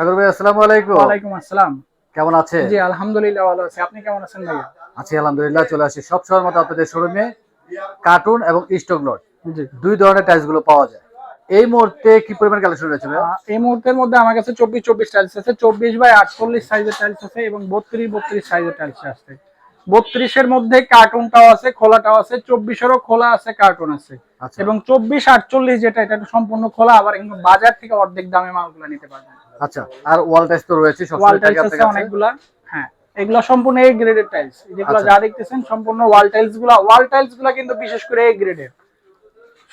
সাগর ভাই আসসালামু আলাইকুম। ওয়ালাইকুম আসসালাম। কেমন আছেন জি আলহামদুলিল্লাহ ভালো আছি। আপনি কেমন আছেন ভাইয়া? আছি আলহামদুলিল্লাহ চলে আসি। সব সময় মতো আপনাদের শোরুমে কার্টুন এবং স্টক লট দুই ধরনের টাইলসগুলো পাওয়া যায়। এই মুহূর্তে কি পরিমাণ কালেকশন রয়েছে এই মুহূর্তের মধ্যে আমার কাছে চব্বিশ চব্বিশ টাইলস আছে। চব্বিশ বাই আটচল্লিশ সাইজের টাইলস আছে এবং বত্রিশ বত্রিশ সাইজের টাইলস আছে। বত্রিশের মধ্যে কার্টুনটাও আছে খোলাটাও আছে চব্বিশেরও খোলা আছে কার্টুন আছে। আচ্ছা। এবং চব্বিশ আটচল্লিশ যেটা এটা সম্পূর্ণ খোলা আবার কিন্তু বাজার থেকে অর্ধেক দামে মালগুলো নিতে পারবেন। আচ্ছা আর ওয়াল টাইলস তো রয়েছে ওয়াল টাইলস আছে অনেকগুলা হ্যাঁ। এগুলো সম্পূর্ণ এ গ্রেডের টাইলস যেগুলো আচ্ছা। যা দেখতেছেন সম্পূর্ণ ওয়াল টাইলসগুলা ওয়াল টাইলসগুলা কিন্তু বিশেষ করে এ গ্রেডের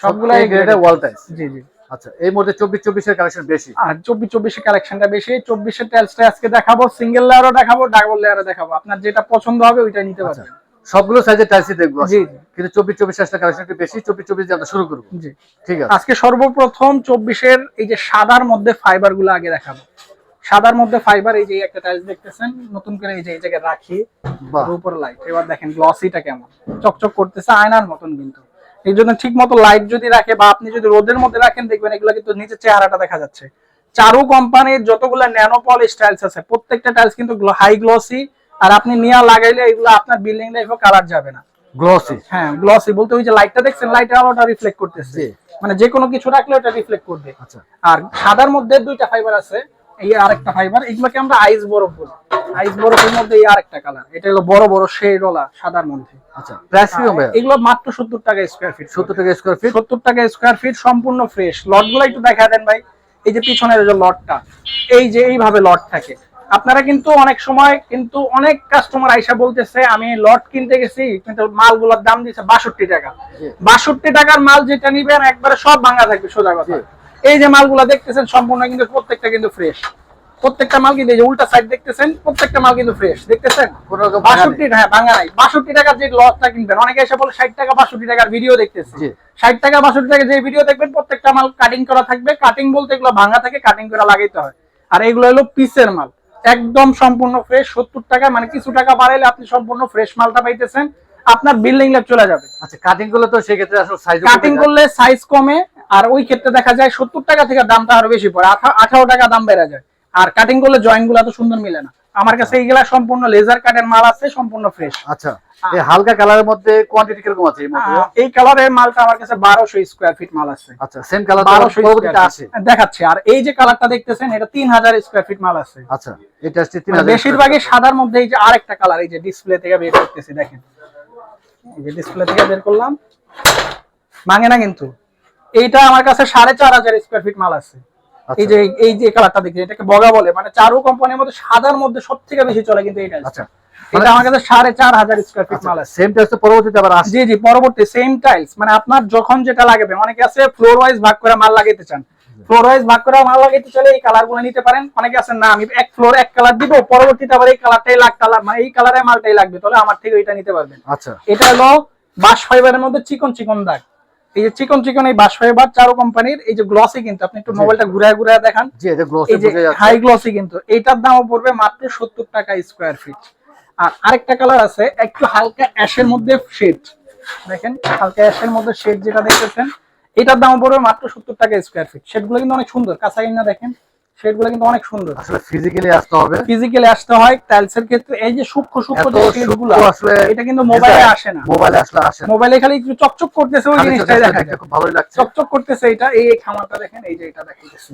সবগুলো এই এ গ্রেডের ওয়াল টাইলস জি জি। আচ্ছা এই মুহূর্তে চব্বিশ চব্বিশের কালেকশন বেশি? আর চব্বিশ চব্বিশের কালেকশনটা বেশি চব্বিশের টাইলসটা আজকে দেখাবো সিঙ্গেল লেয়ারও দেখাবো ডাবল লেয়ারও দেখাবো। আপনার যেটা পছন্দ হবে ওইটা নিতে পারবেন। সবগুলো সাইজের টাইলসই দেখব জি জি। কিন্তু চব্বিশ চব্বিশ আসলে কালেকশন একটু বেশি চব্বিশ চব্বিশ আমরা শুরু করব। জি। ঠিক আছে। আজকে সর্বপ্রথম চব্বিশের এই যে সাদার মধ্যে ফাইবারগুলো আগে দেখাবো। সাদার মধ্যে ফাইবার এই যে একটা টাইলস দেখতেছেন নতুন করে এই যে এই জায়গায় রাখি লাইট এবার দেখেন গ্লসিটা কেমন। চকচক করতেছে আয়নার মতন কিন্তু। এই জন্য ঠিক মতো লাইট যদি রাখে বা আপনি যদি রোদের মধ্যে রাখেন দেখবেন এগুলো কিন্তু নিচে চেহারাটা দেখা যাচ্ছে। চারু কোম্পানির যতগুলো ন্যানো পলিশ টাইলস আছে প্রত্যেকটা টাইলস কিন্তু হাই গ্লসি আর আপনি নিয়ে লাগাইলে এগুলো আপনার বিল্ডিং লাইফও কালার যাবে না। গ্লসি হ্যাঁ গ্লসি বলতে ওই যে লাইটটা দেখছেন লাইটের আলোটা রিফ্লেক্ট করতেছে। মানে যে কোনো কিছু রাখলে ওটা রিফ্লেক্ট করবে। আচ্ছা। আর সাদার মধ্যে দুইটা ফাইবার আছে এই আরেকটা ফাইবার এগুলোকে আমরা আইস বরফ বলি। আইস বরফের মধ্যে এই আরেকটা কালার এটা হলো বড় বড় সাদার মধ্যে। আচ্ছা প্রাইস কি হবে এগুলো মাত্র সত্তর টাকা স্কোয়ার ফিট সত্তর টাকা স্কোয়ার ফিট সত্তর টাকা স্কোয়ার ফিট সম্পূর্ণ ফ্রেশ একটু দেখা দেন ভাই। এই যে পিছনের যে লটটা এই যে এইভাবে লট থাকে। আপনারা কিন্তু অনেক সময় কিন্তু অনেক কাস্টমার আইসা বলতেছে আমি লট কিনতে গেছি কিন্তু মালগুলোর দাম দিচ্ছে বাষট্টি টাকা। বাষট্টি টাকার মাল যেটা নিবেন একবারে সব ভাঙা থাকবে সোজা কথা। এই যে মালগুলো দেখতেছেন সম্পূর্ণ কিন্তু প্রত্যেকটা কিন্তু ফ্রেশ প্রত্যেকটা মাল কিন্তু এই যে উল্টা সাইড দেখতেছেন প্রত্যেকটা মাল কিন্তু ফ্রেশ দেখতেছেন। বাষট্টি হ্যাঁ ভাঙা নাই বাষট্টি টাকার যে লটটা কিনবেন অনেকে এসে বলে ষাট টাকা বাষট্টি টাকার ভিডিও দেখতেছে ষাট টাকা বাষট্টি টাকা যে ভিডিও দেখবেন প্রত্যেকটা মাল কাটিং করা থাকবে। কাটিং বলতে এগুলো ভাঙা থাকে কাটিং করে লাগাইতে হয়। আর এগুলো হলো পিসের মাল। একদম সম্পূর্ণ ফ্রেশ সত্তর টাকা মানে কিছু টাকা বাড়াইলে আপনি সম্পূর্ণ ফ্রেশ মালটা পাইতেছেন। আপনার বিল্ডিং লেপ চলে যাবে। আচ্ছা কাটিং করলে তো সেক্ষেত্রে আসলে সাইজ কাটিং করলে সাইজ কমে আর ওই ক্ষেত্রে দেখা যায় সত্তর টাকা থেকে দামটা আরও বেশি পড়ে আঠারো টাকা দাম বেড়ে যায়। আর কাটিং করলে জয়েন্টগুলো তো সুন্দর মিলে না। আমার কাছে এইগুলা সম্পূর্ণ লেজার কাটের মাল আছে সম্পূর্ণ ফ্রেশ আচ্ছা এই হালকা কালারের মধ্যে কোয়ান্টিটি কীরকম আছে এই মধ্যে এই কালারের মালটা আমার কাছে বারোশো স্কোয়ার ফিট মাল আছে। আচ্ছা সেম কালার বারোশো পরবর্তীতে আসে। দেখাচ্ছে। আর এই যে কালারটা দেখতেছেন এটা তিন হাজার স্কোয়ার ফিট মাল আছে। আচ্ছা এটা আসছে তিন মানে হাজার বেশিরভাগই সাদার মধ্যে এই যে আরেকটা কালার এই যে ডিসপ্লে থেকে বের করতেছি দেখেন। এই যে ডিসপ্লে থেকে বের করলাম। ভাঙে না কিন্তু। এইটা আমার কাছে সাড়ে চার হাজার স্কোয়ার ফিট মাল আছে। আচ্ছা। এই যে এই যে কালারটা দেখি এটাকে বগা বলে মানে চারু কোম্পানির মধ্যে সাদার মধ্যে সব থেকে বেশি চলে কিন্তু এইটা আচ্ছা। এটা আমার কাছে সাড়ে চার হাজার স্কোয়ার ফিট মাল আছে। সেম টাইস তো পরবর্তীতে আবার আসে জি জি পরবর্তী সেম টাইলস মানে আপনার যখন যেটা লাগবে অনেকে আছে ফ্লোর ওয়াইজ ভাগ করে মাল লাগাইতে চান। ফ্লোর ওয়াইজ ভাগ করে মাল লাগাইতে চাইলে এই কালারগুলো নিতে পারেন। অনেকে আছেন না আমি এক ফ্লোর এক কালার দিব পরবর্তীতে আবার এই কালারটাই লাগ কালার মানে এই মালটাই লাগবে তাহলে আমার থেকে এটা নিতে পারবেন। আচ্ছা। এটা হলো বাস ফাইবারের মধ্যে চিকন চিকন দাগ। এই যে চিকন চিকন এই বাস ফাইবার চারো কোম্পানির এই যে গ্লসি কিন্তু আপনি একটু মোবাইলটা ঘুরায় ঘুরায় দেখান। এই যে হাই গ্লসি কিন্তু এইটার দামও পড়বে মাত্র সত্তর টাকা স্কোয়ার ফিট আর আরেকটা কালার আছে একটু হালকা অ্যাশের মধ্যে শেড দেখেন হালকা অ্যাশের মধ্যে শেড যেটা দেখতেছেন এটার দাম পড়বে মাত্র সত্তর টাকা স্কোয়ার ফিট শেডগুলো কিন্তু অনেক সুন্দর কাঁচা না দেখেন। শেডগুলো কিন্তু অনেক সুন্দর। আসলে ফিজিক্যালি আসতে হবে। ফিজিক্যালি আসতে হয় টাইলসের ক্ষেত্রে এই যে সূক্ষ্ম সূক্ষ্ম যে শেডগুলো আসলে এটা কিন্তু মোবাইলে আসে না। মোবাইলে আসলে আসে মোবাইলে খালি একটু চকচক করতেছে ওই জিনিসটাই দেখা খুব ভালোই লাগছে। চকচক করতেছে এটা এই খামারটা দেখেন এই যে এটা দেখাইতেছি।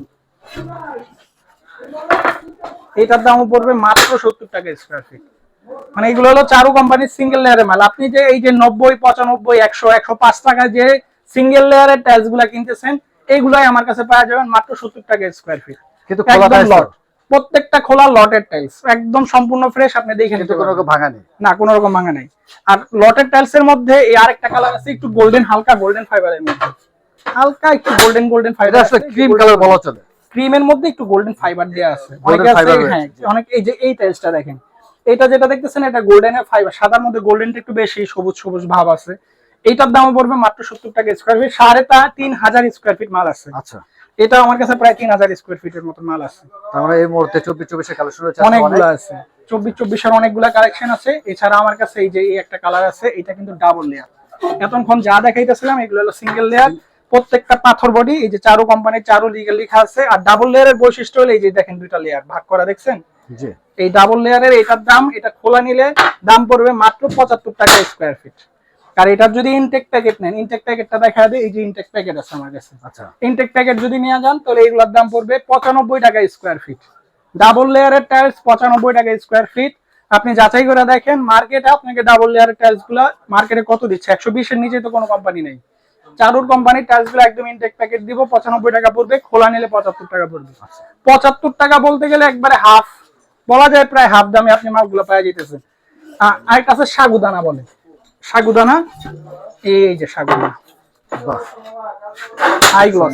এটার দামও পড়বে মাত্র সত্তর টাকা স্কোয়ার ফিট মানে এগুলো হলো চারু কোম্পানির সিঙ্গেল লেয়ারের মাল। আপনি যে এই যে নব্বই পঁচানব্বই একশো একশো পাঁচ টাকা যে সিঙ্গেল লেয়ারের টাইলসগুলা কিনতেছেন এইগুলাই আমার কাছে পাওয়া যাবেন মাত্র সত্তর টাকা স্কোয়ার ফিট কিন্তু খোলা লট প্রত্যেকটা খোলা লটের টাইলস একদম সম্পূর্ণ ফ্রেশ আপনি দেখে নিতে কোনো রকম ভাঙা নেই। না কোনো রকম ভাঙা নাই। আর লটের টাইলস এর মধ্যে এই আরেকটা কালার আছে একটু গোল্ডেন হালকা গোল্ডেন ফাইবারের মধ্যে। হালকা একটু গোল্ডেন গোল্ডেন ফাইবার আসলে ক্রিম কালার বলা চলে। ক্রিমের মধ্যে একটু গোল্ডেন ফাইবার দেওয়া আছে। আছে হ্যাঁ অনেক এই যে এই টাইলসটা দেখেন। এটা যেটা দেখতেছেন এটা গোল্ডেনের ফাইবার সাদার মধ্যে গোল্ডেনটা একটু বেশি সবুজ সবুজ ভাব আছে। এইটার দাম পড়বে মাত্র সত্তর টাকা স্কোয়ার ফিট সাড়ে তা তিন হাজার স্কোয়ার ফিট মাল আছে। আচ্ছা। এটা আমার কাছে প্রায় তিন হাজার স্কোয়ার ফিটের মতো মাল আছে। আমরা এই মুহূর্তে চব্বিশ চব্বিশের কালেকশন অনেকগুলো আছে। চব্বিশ চব্বিশের অনেকগুলা কালেকশন আছে। এছাড়া আমার কাছে এই যে এই একটা কালার আছে এটা কিন্তু ডাবল লেয়ার এতক্ষণ যা দেখাইতেছিলাম এগুলো হলো সিঙ্গেল লেয়ার প্রত্যেকটা পাথর বডি এই যে চারু কোম্পানির চারু লিগেল লেখা আছে। আর ডাবল লেয়ারের বৈশিষ্ট্য হলো এই যে দেখেন দুইটা লেয়ার ভাগ করা দেখছেন? এই ডাবল লেয়ারের এটার দাম এটা খোলা নিলে দাম পড়বে মাত্র পঁচাত্তর টাকা স্কোয়ার ফিট আর এটার যদি ইনটেক প্যাকেট নেন ইনটেক প্যাকেটটা দেখা দেয় এই যে ইনটেক প্যাকেট আছে আমার কাছে। আচ্ছা। ইনটেক প্যাকেট যদি নিয়ে যান তাহলে এগুলোর দাম পড়বে পঁচানব্বই টাকা স্কোয়ার ফিট ডাবল লেয়ারের টাইলস পঁচানব্বই টাকা স্কোয়ার ফিট আপনি যাচাই করে দেখেন মার্কেটে আপনাকে ডাবল লেয়ারের টাইলসগুলা মার্কেটে কত দিচ্ছে? একশো বিশের নিচে তো কোনো কোম্পানি নেই। চারুর কোম্পানির টাইলসগুলো একদম ইনটেক প্যাকেট দিব পঁচানব্বই টাকা পড়বে খোলা নিলে পঁচাত্তর টাকা পড়বে। পঁচাত্তর টাকা বলতে গেলে একবারে হাফ বলা যায় প্রায় হাফ দামে আপনি মালগুলো পাওয়া যেতেছে আরেকটা আছে সাগুদানা বলে। সাগুদানা। এই যে সাগুদানা। হাই গ্লস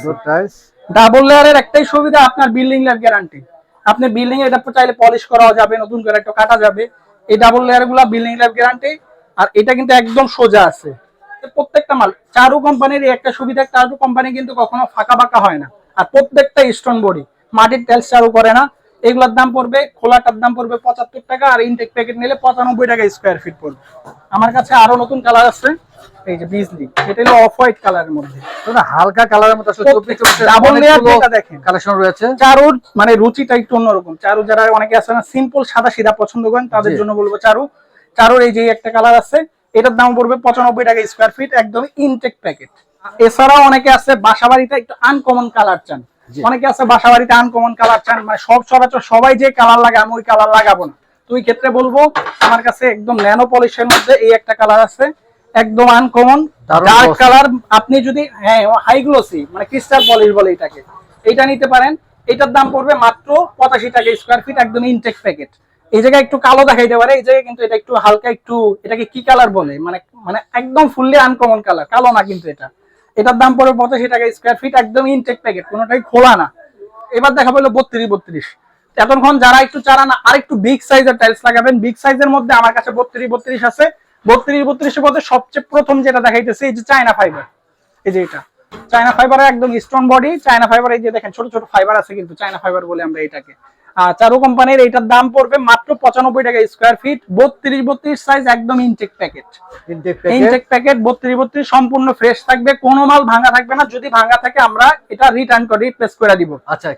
ডাবল লেয়ারের একটাই সুবিধা আপনার বিল্ডিং লেয়ার গ্যারান্টি আপনি বিল্ডিং এটা চাইলে পলিশ করা যাবে নতুন করে একটা কাটা যাবে। এই ডাবল লেয়ারগুলা বিল্ডিং লেয়ার গ্যারান্টি আর এটা কিন্তু একদম সোজা আছে। প্রত্যেকটা মাল চারু কোম্পানির একটা সুবিধা চারু কোম্পানি কিন্তু কখনো ফাঁকা ফাঁকা হয় না। আর প্রত্যেকটা স্টোন বডি মাটির টাইলস চারু করে না। এগুলোর দাম পড়বে খোলাটার দাম পড়বে পঁচাত্তর টাকা আর ইনটেক প্যাকেট নিলে পঁচানব্বই টাকা স্কোয়ার ফিট পড়বে। আমার কাছে আরও নতুন কালার আছে এই যে বিজলি এটা হলো অফ হোয়াইট কালারের মধ্যে। হালকা কালারের মতো ডাবল লেয়ার যেটা দেখেন কালেকশন রয়েছে। চারুর মানে রুচিটা একটু অন্যরকম। চারু যারা অনেকে আছে না সিম্পল সাদা সিধা পছন্দ করেন তাদের জন্য বলব চারু। চারুর এই যে একটা কালার আছে এটার দাম পড়বে পঁচানব্বই টাকা স্কোয়ার ফিট একদম ইনটেক প্যাকেট এছাড়াও অনেকে আছে বাসাবাড়িতে একটু আনকমন কালার চান। অনেকে আছে বাসাবাড়িতে আনকমন কালার চান মানে সব সরাচর সবাই যে কালার লাগে আমি ওই কালার লাগাবো না। তুই ক্ষেত্রে বলব আমার কাছে একদম ন্যানো পলিশের মধ্যে এই একটা কালার আছে একদম আনকমন ডার্ক কালার আপনি যদি হ্যাঁ হাই গ্লোসি মানে ক্রিস্টাল পলিশ বলে এটাকে এটা নিতে পারেন। এটার দাম পড়বে মাত্র পঁচাশি টাকা স্কোয়ার ফিট একদম ইনটেক প্যাকেট এই জায়গায় একটু কালো দেখাইতে পারে এই জায়গায় কিন্তু এটা একটু হালকা একটু এটাকে কি কালার বলে? মানে মানে একদম ফুললি আনকমন কালার কালো না কিন্তু এটা। এটার দাম পড়বে পঁচাশি টাকা স্কোয়ার ফিট একদম ইনটেক প্যাকেট কোনোটাই খোলা না। এবার দেখা পেল বত্রিশ বত্রিশ। এতক্ষণ যারা একটু চারান আর একটু বিগ সাইজের টাইলস লাগাবেন বিগ সাইজের মধ্যে আমার কাছে বত্রিশ বত্রিশ আছে। বত্রিশ, বত্রিশের মধ্যে সবচেয়ে প্রথম যেটা দেখাইতেছে, এই যে চায়না ফাইবার এই যে এটা। চায়না ফাইবার একদম স্টোন বডি চায়না ফাইবার এই যে দেখেন, ছোট ছোট ফাইবার আছে কিন্তু চায়না ফাইবার বলে আমরা এটাকে। চারু কোম্পানির এইটার দাম পড়বে মাত্র পঁচানব্বই টাকা স্কোয়ার ফিট বত্রিশ বত্রিশ সাইজ একদম ইনটেক প্যাকেট ইনটেক প্যাকেট বত্রিশ বত্রিশ সম্পূর্ণ ফ্রেশ থাকবে কোনো মাল ভাঙা থাকবে না যদি ভাঙা থাকে আমরা এটা রিটার্ন করে রিপ্লেস করে দিব। আচ্ছা?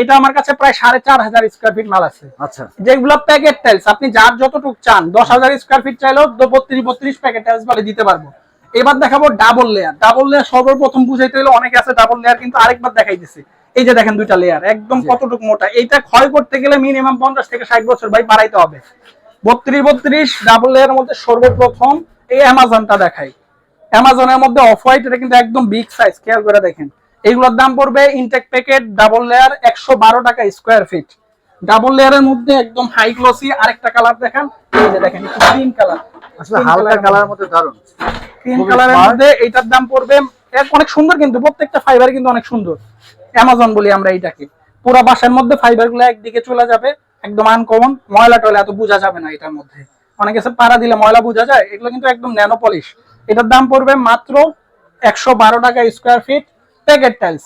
এটা আমার কাছে প্রায় সাড়ে চার হাজার স্কোয়ার ফিট মাল আছে। আচ্ছা। যেগুলো প্যাকেট টাইলস আপনি যার যতটুক চান দশ হাজার স্কোয়ার ফিট চাইলেও বত্রিশ বত্রিশ প্যাকেট টাইলস বলে দিতে পারব। এবার দেখাবো ডাবল লেয়ার ডাবল লেয়ার সর্বপ্রথম বুঝাইতে হলে অনেকে আছে ডাবল লেয়ার কিন্তু আরেকবার দেখাই দিছে এই যে দেখেন দুইটা লেয়ার একদম কতটুকু মোটা? এইটা ক্ষয় করতে গেলে মিনিমাম পঞ্চাশ থেকে ষাট বছর ভাই বাড়াইতে হবে। বত্রিশ বত্রিশ ডাবল লেয়ারের মধ্যে সর্বপ্রথম এই অ্যামাজনটা দেখাই। অ্যামাজনের মধ্যে অফ হোয়াইট এটা কিন্তু একদম বিগ সাইজ খেয়াল করে দেখেন। এগুলোর দাম পড়বে ইনটেক প্যাকেট ডাবল লেয়ার একশো বারো টাকা স্কোয়ার ফিট ডাবল লেয়ারের মধ্যে একদম হাই গ্লসি আরেকটা কালার দেখেন। এই যে দেখেন গ্রিন কালার আসলে হালকা কালারের মধ্যে। দারুণ খুবই কালারের মধ্যে এইটার দাম পড়বে অনেক সুন্দর কিন্তু প্রত্যেকটা ফাইবার কিন্তু অনেক সুন্দর। অ্যামাজন বলি আমরা এইটাকে। পুরো বাসার মধ্যে ফাইবারগুলো একদিকে চলে যাবে একদম আনকমন ময়লা টয়লা এত বোঝা যাবে না এটার মধ্যে। অনেক কাছে পাড়া দিলে ময়লা বোঝা যায় এগুলো কিন্তু একদম ন্যানো পলিশ এটার দাম পড়বে মাত্র একশো বারো টাকা স্কোয়ার ফিট প্যাকেট টাইলস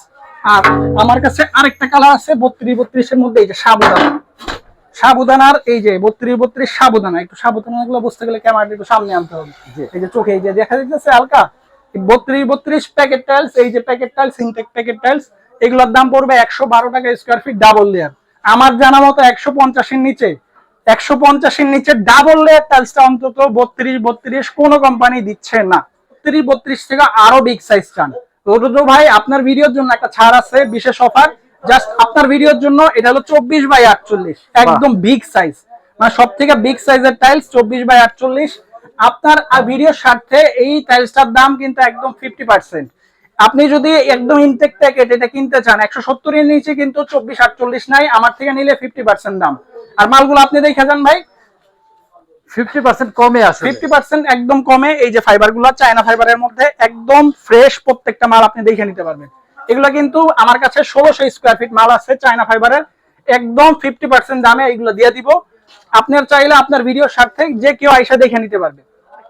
আর আমার কাছে আরেকটা কালার আছে বত্রিশ বত্রিশের মধ্যে এই যে সাবুদানা সাবুদানার এই যে বত্রিশ বত্রিশ সাবুদানা একটু সাবুদানা গুলো বুঝতে গেলে ক্যামেরাটা একটু সামনে আনতে হবে। এই যে চোখে এই যে দেখা যাচ্ছে হালকা বত্রিশ বত্রিশ প্যাকেট টাইলস এই যে packet tiles intact packet tiles এগুলোর দাম পড়বে একশো বারো টাকা স্কোয়ার ফিট ডাবল লেয়ার আমার জানা মতো একশো পঞ্চাশের নিচে একশো পঞ্চাশের নিচে ডাবল লেয়ার টাইলসটা অন্তত বত্রিশ বত্রিশ কোনো কোম্পানি দিচ্ছে না। বত্রিশ বত্রিশ থেকে আরও বিগ সাইজ চান। রোদ্র ভাই আপনার ভিডিওর জন্য একটা ছাড় আছে বিশেষ অফার জাস্ট আপনার ভিডিওর জন্য এটা হলো চব্বিশ বাই আটচল্লিশ একদম বিগ সাইজ মানে সব থেকে বিগ সাইজের টাইলস চব্বিশ বাই আটচল্লিশ। আপনার ভিডিওর স্বার্থে এই টাইলসটার দাম কিন্তু একদম ফিফটি পার্সেন্ট আপনি যদি একদম ইনটেক প্যাকেট এটা কিনতে চান একশো সত্তরের নিচে কিন্তু চব্বিশ আটচল্লিশ নাই আমার থেকে নিলে ফিফটি পার্সেন্ট দাম। আর মালগুলো আপনি দেখে যান ভাই। ফিফটি পার্সেন্ট কমে আসে ফিফটি পার্সেন্ট একদম কমে এই যে ফাইবারগুলো চায়না ফাইবারের মধ্যে একদম ফ্রেশ প্রত্যেকটা মাল আপনি দেখে নিতে পারবেন। এগুলো কিন্তু আমার কাছে ষোলোশো স্কোয়ার ফিট মাল আছে চায়না ফাইবারের একদম ফিফটি পার্সেন্ট দামে এগুলো দিয়ে দিব। আপনার চাইলে আপনার ভিডিওর স্বার্থে যে কেউ আইসা দেখে নিতে পারবে।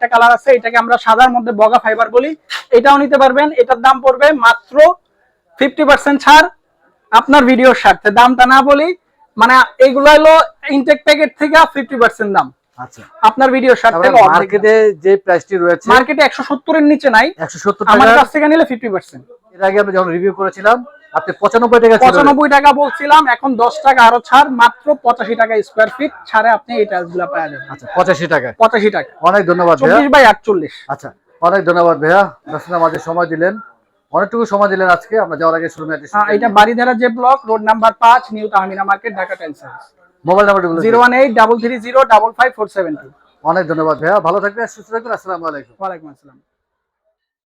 একটা কালার আছে এটাকে আমরা সাদার মধ্যে বগা ফাইবার বলি। এটাও নিতে পারবেন এটার দাম পড়বে মাত্র ফিফটি পার্সেন্ট ছাড় আপনার ভিডিওর স্বার্থে। দামটা না বলি মানে এইগুলো হলো ইনটেক প্যাকেট থেকে ফিফটি পার্সেন্ট দাম। আচ্ছা। আপনার ভিডিও সাথে তারপরে মার্কেটে যে প্রাইসটি রয়েছে মার্কেটে একশো সত্তরের নিচে নাই। একশো সত্তর আমার কাছ থেকে নিলে ফিফটি পার্সেন্ট এর আগে আমরা যখন রিভিউ করেছিলাম আপনি পঁচানব্বই টাকা ছিল। পঁচানব্বই টাকা বলছিলাম এখন দশ টাকা আরও ছাড় মাত্র পঁচাশি টাকা স্কোয়ার ফিট ছাড়ে আপনি এই পাওয়া যাবে। আচ্ছা পঁচাশি টাকায় পঁচাশি টাকা। অনেক ধন্যবাদ ভাইয়া। বাই আটচল্লিশ। আচ্ছা অনেক ধন্যবাদ ভাইয়া। সময় দিলেন। অনেকটুকু সময় দিলেন আজকে। আমরা যাওয়ার আগে শুরু হ্যাঁ, এটা বাড়িধারা যে ব্লক রোড নাম্বার পাঁচ new Tahmina market Dhaka tiles mobile নাম্বারটি বলে zero one eight double three zero double five four seven two. অনেক ধন্যবাদ ভাইয়া। ভালো থাকবেন সুস্থ থাকবেন। আসসালামু আলাইকুম। ওয়ালাইকুম আসসালাম।